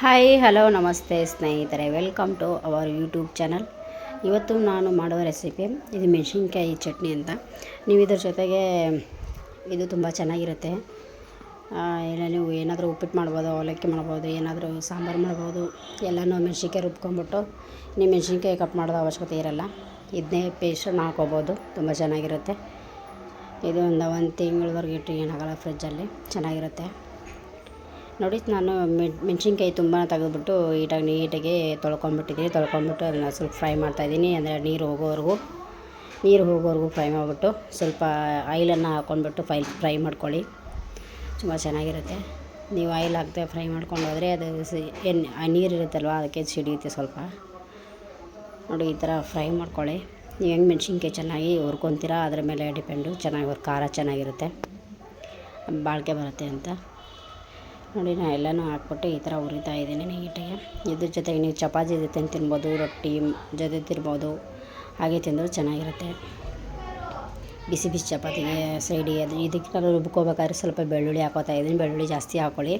Hi hello ನಮಸ್ತೆ ಸ್ನೇಹಿತರೆ. Welcome to our YouTube channel ಇವತ್ತು ನಾನು ಮಾಡುವ ರೆಸಿಪಿ ಇದು ಮೆಣಸಿನ್ಕಾಯಿ ಚಟ್ನಿ ಅಂತ. ನೀವು ಇದ್ರ ಜೊತೆಗೆ ಇದು ತುಂಬ ಚೆನ್ನಾಗಿರುತ್ತೆ. ಇಲ್ಲ ನೀವು ಏನಾದರೂ ಉಪ್ಪಿಟ್ಟು ಮಾಡ್ಬೋದು, ಅವಲಕ್ಕಿ ಮಾಡ್ಬೋದು, ಏನಾದರೂ ಸಾಂಬಾರು ಮಾಡ್ಬೋದು, ಎಲ್ಲನೂ ಮೆಣಸಿನ್ಕಾಯಿ ರುಬ್ಕೊಂಬಿಟ್ಟು ನೀವು ಮೆಣಸಿನ್ಕಾಯಿ ಕಟ್ ಮಾಡೋದು ಅವಶ್ಯಕತೆ ಇರಲ್ಲ. ಇದನ್ನೇ ಪೇಸ್ಟನ್ನು ಹಾಕೋಬೋದು, ತುಂಬ ಚೆನ್ನಾಗಿರುತ್ತೆ. ಇದು ಒಂದು ಒಂದು ತಿಂಗಳವರೆಗೆ ಇಟ್ಟು ಏನಾಗಲ್ಲ ಫ್ರಿಜ್ಜಲ್ಲಿ ಚೆನ್ನಾಗಿರುತ್ತೆ. ನೋಡಿ, ನಾನು ಮೆಣಸಿನ್ಕಾಯಿ ತುಂಬ ತೆಗೆದುಬಿಟ್ಟು ಈಟಾಗಿ ನೀಟಾಗಿ ತೊಳ್ಕೊಂಬಿಟ್ಟಿದ್ದೀನಿ ತೊಳ್ಕೊಂಬಿಟ್ಟು ಅದನ್ನ ಸ್ವಲ್ಪ ಫ್ರೈ ಮಾಡ್ತಾಯಿದ್ದೀನಿ ಅಂದರೆ ನೀರು ಹೋಗೋವರೆಗೂ ನೀರು ಹೋಗೋವರೆಗೂ ಫ್ರೈ ಮಾಡಿಬಿಟ್ಟು ಸ್ವಲ್ಪ ಆಯಿಲನ್ನು ಹಾಕ್ಕೊಂಡ್ಬಿಟ್ಟು ಫೈ ಫ್ರೈ ಮಾಡ್ಕೊಳ್ಳಿ. ತುಂಬ ಚೆನ್ನಾಗಿರುತ್ತೆ. ನೀವು ಆಯಿಲ್ ಹಾಕ್ದೆ ಫ್ರೈ ಮಾಡ್ಕೊಂಡು ಹೋದರೆ ಅದು ಸಿ ನೀರು ಇರುತ್ತಲ್ವ, ಅದಕ್ಕೆ ಸಿಡಿಯುತ್ತೆ ಸ್ವಲ್ಪ. ನೋಡಿ, ಈ ಥರ ಫ್ರೈ ಮಾಡ್ಕೊಳ್ಳಿ. ನೀವು ಹೆಂಗೆ ಮೆಣಸಿನ್ಕಾಯಿ ಚೆನ್ನಾಗಿ ಹುರ್ಕೊತೀರಾ, ಅದ್ರ ಮೇಲೆ ಡಿಪೆಂಡು. ಚೆನ್ನಾಗಿ ಖಾರ ಚೆನ್ನಾಗಿರುತ್ತೆ. ಬಾಳಿಕೆ ಬರುತ್ತೆ ಅಂತ. ನೋಡಿ ನಾನು ಎಲ್ಲನೂ ಹಾಕ್ಬಿಟ್ಟು ಈ ಥರ ಹುರಿತಾ ಇದ್ದೀನಿ ನೀಟಾಗಿ. ಇದ್ರ ಜೊತೆಗೆ ನೀವು ಚಪಾತಿ ಜೊತೆ ತಿನ್ಬೋದು, ರೊಟ್ಟಿ ಜೊತೆ ತಿನ್ಬೋದು. ಹಾಗೆ ತಿಂದರೂ ಚೆನ್ನಾಗಿರುತ್ತೆ. ಬಿಸಿ ಬಿಸಿ ಚಪಾತಿಗೆ ಸೈಡಿಗೆ ಅದು ಇದಕ್ಕೆ ನಾನು ರುಬ್ಕೋಬೇಕಾದ್ರೆ ಸ್ವಲ್ಪ ಬೆಳ್ಳುಳ್ಳಿ ಹಾಕೋತಾ ಇದ್ದೀನಿ. ಬೆಳ್ಳುಳ್ಳಿ ಜಾಸ್ತಿ ಹಾಕ್ಕೊಳ್ಳಿ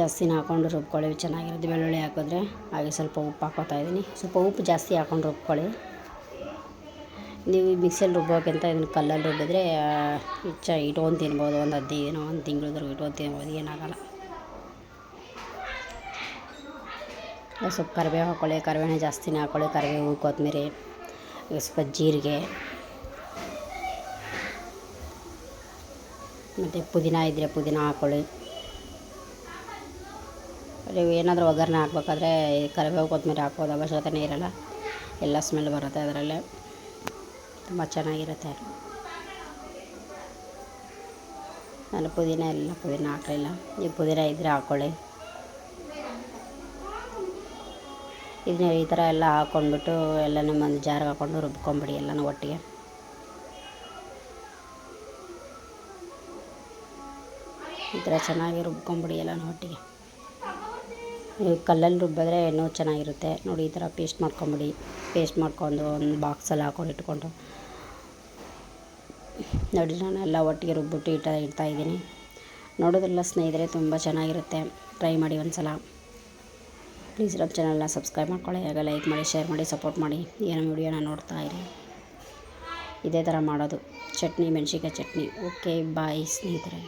ಜಾಸ್ತಿನ ಹಾಕ್ಕೊಂಡು ರುಬ್ಕೊಳ್ಳಿ, ಚೆನ್ನಾಗಿರುತ್ತೆ. ಬೆಳ್ಳುಳ್ಳಿ ಹಾಕಿದ್ರೆ ಹಾಗೆ ಸ್ವಲ್ಪ ಉಪ್ಪು ಹಾಕೋತಾ ಇದ್ದೀನಿ. ಸ್ವಲ್ಪ ಉಪ್ಪು ಜಾಸ್ತಿ ಹಾಕ್ಕೊಂಡು ರುಬ್ಕೊಳ್ಳಿ. ನೀವು ಮಿಕ್ಸಿಯಲ್ಲಿ ರುಬ್ಬೋಕ್ಕಿಂತ ಇದನ್ನು ಕಲ್ಲಲ್ಲಿ ರುಬ್ಬಿದ್ರೆ ಹೆಚ್ಚ ಇಟ್ಕೊಂಡು ತಿನ್ಬೋದು, ಒಂದು ಹದಿನೈದು ದಿನ ಒಂದು ತಿಂಗಳಿದ್ರೂ ಇಟ್ಕೊಂಡು ತಿನ್ಬೋದು, ಏನಾಗಲ್ಲ. ಸ್ವಲ್ಪ ಕರಿಬೇವು ಹಾಕ್ಕೊಳ್ಳಿ ಕರಿಬೇವು ಜಾಸ್ತಿನೇ ಹಾಕ್ಕೊಳ್ಳಿ ಕರಿಬೇವು, ಕೊತ್ತಂಬರಿ ಸ್ವಲ್ಪ ಜೀರಿಗೆ, ಮತ್ತು ಪುದೀನ ಇದ್ದರೆ ಪುದೀನ ಹಾಕ್ಕೊಳ್ಳಿ ನೀವು ಏನಾದರೂ ಒಗ್ಗರಣೆ ಹಾಕ್ಬೇಕಾದ್ರೆ ಕರಿಬೇವು, ಕೊತ್ತಂಬರಿ ಹಾಕ್ಬೋದು, ಅವಶ್ಯಕತೆನೇ ಇರಲ್ಲ. ಎಲ್ಲ ಸ್ಮೆಲ್ ಬರುತ್ತೆ ಅದರಲ್ಲೇ. ತುಂಬ ಚೆನ್ನಾಗಿರುತ್ತೆ. ನಾನು ಪುದೀನ ಎಲ್ಲ ಪುದೀನ ಹಾಕಲಿಲ್ಲ. ನೀವು ಪುದೀನ ಇದ್ದರೆ ಹಾಕ್ಕೊಳ್ಳಿ ಇದನ್ನ ಈ ಥರ ಎಲ್ಲ ಹಾಕ್ಕೊಂಡ್ಬಿಟ್ಟು ಎಲ್ಲ ಒಂದು ಜಾರ್ಗೆ ಹಾಕ್ಕೊಂಡು ರುಬ್ಕೊಂಬಿಡಿ ಎಲ್ಲನೂ ಒಟ್ಟಿಗೆ. ಈ ಥರ ಚೆನ್ನಾಗಿ ರುಬ್ಕೊಂಬಿಡಿ ಎಲ್ಲನೂ ಒಟ್ಟಿಗೆ. ನೀವು ಕಲ್ಲಲ್ಲಿ ರುಬ್ಬಿದ್ರೆ ಇನ್ನೂ ಚೆನ್ನಾಗಿರುತ್ತೆ. ನೋಡಿ ಈ ಥರ ಪೇಸ್ಟ್ ಮಾಡ್ಕೊಂಬಿಡಿ. ಪೇಸ್ಟ್ ಮಾಡ್ಕೊಂಡು ಒಂದು ಬಾಕ್ಸಲ್ಲಿ ಹಾಕೊಂಡು ಇಟ್ಕೊಂಡು ನೋಡಿ ನಾನು ಎಲ್ಲ ಒಟ್ಟಿಗೆ ರುಬ್ಬಿಟ್ಟು ಇಟ್ಟ ಇಡ್ತಾಯಿದ್ದೀನಿ ನೋಡೋದ್ರಲ್ಲ ಸ್ನೇಹಿತರೆ ತುಂಬ ಚೆನ್ನಾಗಿರುತ್ತೆ. ಟ್ರೈ ಮಾಡಿ ಒಂದು ಸಲ ಪ್ಲೀಸ್ ನಮ್ಮ ಚಾನಲ್ನ ಸಬ್ಸ್ಕ್ರೈಬ್ ಮಾಡ್ಕೊಳ್ಳಿ, ಹಾಗೆ ಲೈಕ್ ಮಾಡಿ ಶೇರ್ ಮಾಡಿ ಸಪೋರ್ಟ್ ಮಾಡಿ. ಏನೋ ವಿಡಿಯೋನ ನೋಡ್ತಾ ಇರಿ ಇದೇ ಥರ ಮಾಡೋದು. ಚಟ್ನಿ, ಮೆಣಸಿನ್ಕಾಯಿ ಚಟ್ನಿ. ಓಕೆ ಬಾಯ್ ಸ್ನೇಹಿತರೆ.